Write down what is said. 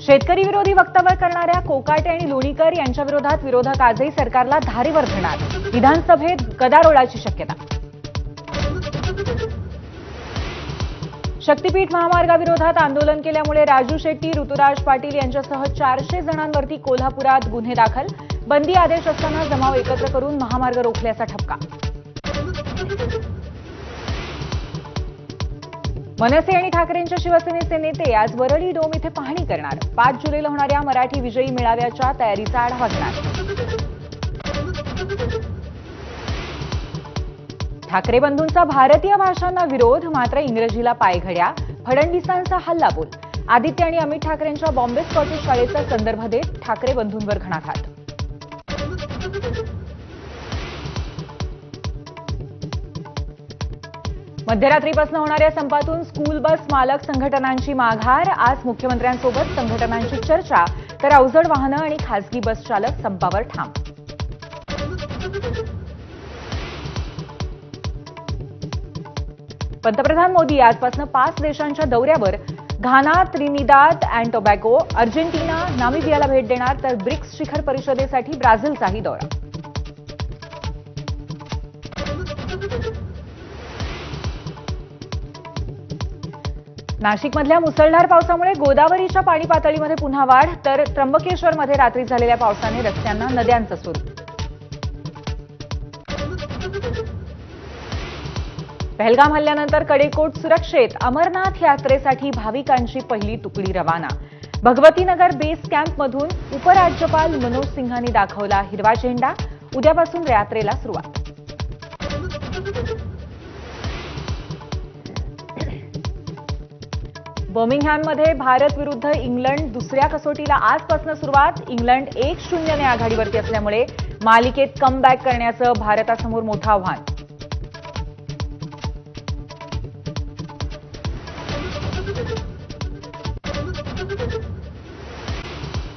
शेतकरी विरोधी वक्तव्य करणाऱ्या कोकाटे आणि लोणीकर यांच्या विरोधात विरोधक आजही सरकारला धारेवर धरणार विधानसभेत गदारोळाची शक्यता. शक्तीपीठ महामार्गाविरोधात आंदोलन केल्यामुळे राजू शेट्टी ऋतुराज पाटील यांच्यासह चारशे जणांवरती कोल्हापुरात गुन्हे दाखल. बंदी आदेश असताना जमाव एकत्र करून महामार्ग रोखल्याचा ठपका. मनसे आणि ठाकरेंच्या शिवसेनेचे नेते आज वरळी डोम इथे पाहणी करणार. पाच जुलैला होणाऱ्या मराठी विजयी मेळाव्याच्या तयारीचा आढावा घेणार. ठाकरे बंधूंचा भारतीय भाषांना विरोध मात्र इंग्रजीला पायघड्या फडणवीसांचा हल्लाबोल. आदित्य आणि अमित ठाकरेंच्या बॉम्बे स्कॉटिश शाळेचा संदर्भ देत ठाकरे बंधूंवर घणाघात. मध्यरात्रीपासून होणाऱ्या संपातून स्कूल बस मालक संघटनांची माघार आज मुख्यमंत्र्यांसोबत संघटनांची चर्चा तर अवजड वाहनं आणि खासगी बस चालक संपावर ठाम. पंतप्रधान मोदी आजपासून पाच देशांच्या दौऱ्यावर Ghana Trinidad and Tobago Argentina नामिबियाला भेट देणार तर ब्रिक्स शिखर परिषदेसाठी ब्राझीलचाही दौरा. नाशिकमधल्या मुसळधार पावसामुळे गोदावरीच्या पाणी पातळीमध्ये पुन्हा वाढ तर त्र्यंबकेश्वरमध्ये रात्री झालेल्या पावसाने रस्त्यांना नद्यांचं सूर. पहलगाम हल्ल्यानंतर कडेकोट सुरक्षेत अमरनाथ यात्रेसाठी भाविकांची पहिली तुकडी रवाना. भगवतीनगर बेस कॅम्पमधून उपराज्यपाल मनोज सिंहांनी दाखवला हिरवा झेंडा. उद्यापासून यात्रेला सुरुवात. बर्मिंगहॅममध्ये भारत विरुद्ध इंग्लंड दुसऱ्या कसोटीला आजपासून सुरुवात. इंग्लंड एक शून्यने आघाडीवरती असल्यामुळे मालिकेत कमबॅक करण्याचं भारतासमोर मोठं आव्हान.